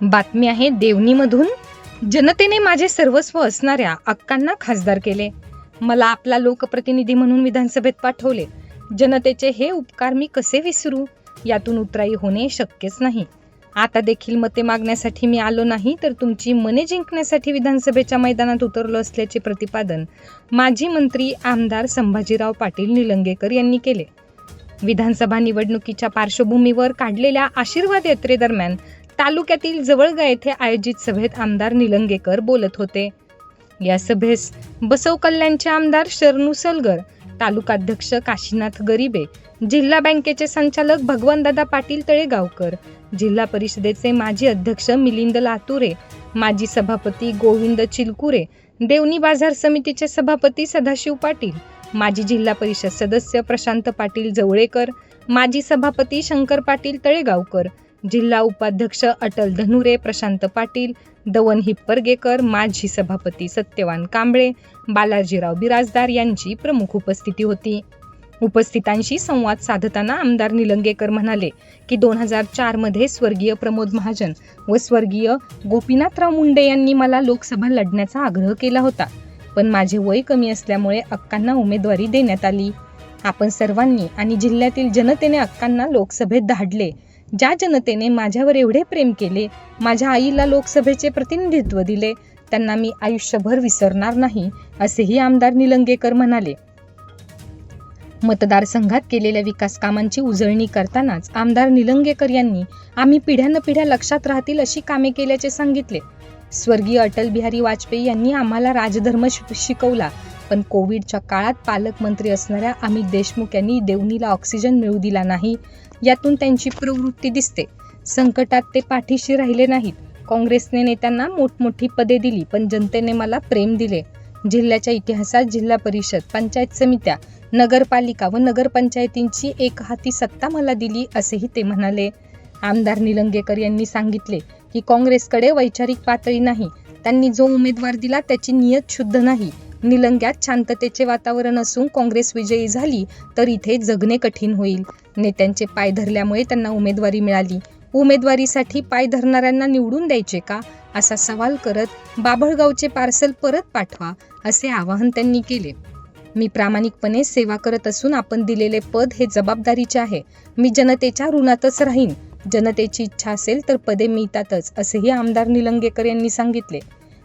बातमी आहे देवणीमधून जनतेने माझे सर्वस्व असणाऱ्या अक्कांना खासदार केले. मला आपला लोकप्रतिनिधी म्हणून विधानसभेत पाठवले. जनतेचे हे उपकार मी कसे विसरू? यातून उतराई होणे शक्यच नाही. आता देखील मते मागण्यासाठी मी आलो नाही तर तुमची मने जिंकण्यासाठी विधानसभेच्या मैदानात उतरलो असल्याचे प्रतिपादन माजी मंत्री आमदार संभाजीराव पाटील निलंगेकर यांनी केले. विधानसभा निवडणुकीच्या पार्श्वभूमीवर काढलेल्या आशीर्वाद यात्रेदरम्यान तालुक्यातील जवळगा येथे आयोजित सभेत आमदार निलंगेकर बोलत होते. या सभेस बसव कल्याणचे आमदार शरणू सलगर तालुकाध्यक्ष काशीनाथ गरीबे जिल्हा बँकेचे संचालक भगवानदादा पाटील तळेगावकर जिल्हा परिषदेचे माजी अध्यक्ष मिलिंद लातुरे माजी सभापती गोविंद चिलकुरे देवणी बाजार समितीचे सभापती सदाशिव पाटील माजी जिल्हा परिषद सदस्य प्रशांत पाटील जवळेकर माजी सभापती शंकर पाटील तळेगावकर जिल्हा उपाध्यक्ष अटल धनुरे प्रशांत पाटील दवन हिप्परगेकर माजी सभापती सत्यवान कांबळे बालाजीराव बिराजदार यांची प्रमुख उपस्थिती होती. उपस्थितांशी संवाद साधताना आमदार निलंगेकर म्हणाले की दोन हजार चारमध्ये स्वर्गीय प्रमोद महाजन व स्वर्गीय गोपीनाथराव मुंडे यांनी मला लोकसभा लढण्याचा आग्रह केला होता. पण माझे वय कमी असल्यामुळे अक्कांना उमेदवारी देण्यात आली. आपण सर्वांनी आणि जिल्ह्यातील जनतेने अक्कांना लोकसभेत धाडले. ज्या जनतेने माझ्यावर एवढे प्रेम केले माझ्या आईला लोकसभेचे प्रतिनिधित्व दिले त्यांना मी आयुष्यभर विसरणार नाही असेही आमदार निलंगेकर म्हणाले. मतदारसंघात केलेल्या विकास कामांची उजळणी करतानाच आमदार निलंगेकर यांनी आम्ही पिढ्यानपिढ्या पिढ्या लक्षात राहतील अशी कामे केल्याचे सांगितले. स्वर्गीय अटल बिहारी वाजपेयी यांनी आम्हाला राजधर्म शिक- शिकवला. पण कोविडच्या काळात पालकमंत्री असणाऱ्या अमित देशमुख यांनी देवणीला ऑक्सिजन मिळू दिला नाही. यातून त्यांची प्रवृत्ती दिसते. संकटात ते पाठीशी राहिले नाहीत. काँग्रेसने नेत्यांना मोठमोठी पदे दिली पण जनतेने मला प्रेम दिले. जिल्ह्याच्या इतिहासात जिल्हा परिषद पंचायत समित्या नगरपालिका व नगरपंचायतींची एक हाती सत्ता मला दिली असेही ते म्हणाले. आमदार निलंगेकर यांनी सांगितले की काँग्रेसकडे वैचारिक पातळी नाही. त्यांनी जो उमेदवार दिला त्याची नियत शुद्ध नाही. निलंग्यात शांततेचे वातावरण असून काँग्रेस विजयी झाली तर इथे जगणे कठीण होईल. नेत्यांचे पाय धरल्यामुळे त्यांना उमेदवारी मिळाली. उमेदवारीसाठी पाय धरणाऱ्यांना निवडून द्यायचे का? असा सवाल करत बाभळगावचे पार्सल परत पाठवा असे आवाहन त्यांनी केले. मी प्रामाणिकपणे सेवा करत असून आपण दिलेले पद हे जबाबदारीचे आहे. मी जनतेच्या ऋणातच राहीन. जनतेची इच्छा असेल तर पदे मिळतातच असेही आमदार निलंगेकर यांनी सांगितले.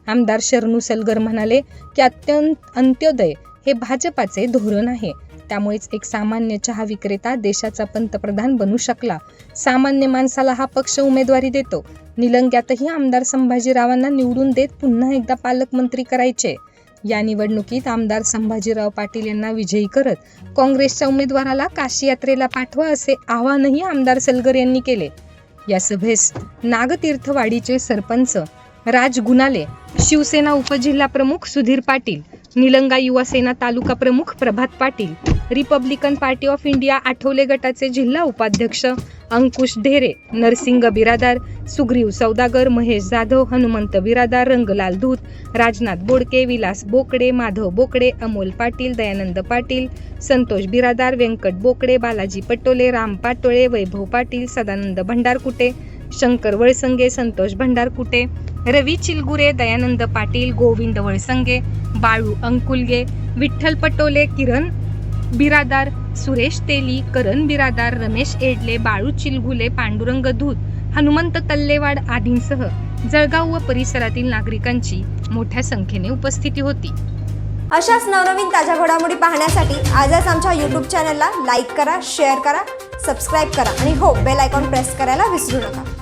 आमदार शरणू सलगर म्हणाले की अत्यंत अंत्योदय हे भाजपाचे धोरण आहे. त्यामुळेच एक सामान्य चहा विक्रेता देशाचा पंतप्रधान बनू शकला. सामान्य माणसाला हा पक्ष उमेदवारी देतो. निलंग्यातही आमदार संभाजीरावांना निवडून देत पुन्हा एकदा पालकमंत्री करायचे. या निवडणुकीत आमदार संभाजीराव पाटील यांना विजयी करत काँग्रेसच्या उमेदवाराला काशी यात्रेला पाठवा असे आवाहनही आमदार सलगर यांनी केले. या सभेस नागतीर्थवाडीचे सरपंच राज गुनाले शिवसेना उपजिल्हा प्रमुख सुधीर पाटील निलंगा युवा सेना तालुका प्रमुख Prabhat Patil Republican Party of India Athawale गटाचे जिल्हा उपाध्यक्ष अंकुश ढेरे नरसिंग बिरादार सुग्रीव सौदागर महेश जाधव हनुमंत बिरादार रंगलाल धूत राजनाथ बोडके विलास बोकडे माधव बोकडे अमोल पाटील दयानंद पाटील संतोष बिरादार व्यंकट बोकडे बालाजी पटोले राम पाटोळे वैभव पाटील सदानंद भंडारकुटे शंकर वळसंगे संतोष भंडारकुटे रवी चिलगुरे दयानंद पाटील गोविंद वळसंगे बाळू अंकुलगे विठ्ठल पटोले किरण बिरादार सुरेश तेली करण बिरादार रमेश एडले बाळू चिलगुले पांडुरंग धूत हनुमंत तल्लेवाड आदींसह जळगाव व परिसरातील नागरिकांची मोठ्या संख्येने उपस्थिती होती. अशाच नवनवीन ताज्या घडामोडी पाहण्यासाठी आजच आमच्या यूट्यूब चॅनलला लाईक करा शेअर करा सबस्क्राईब करा आणि हो बेल आयकॉन प्रेस करायला विसरू नका.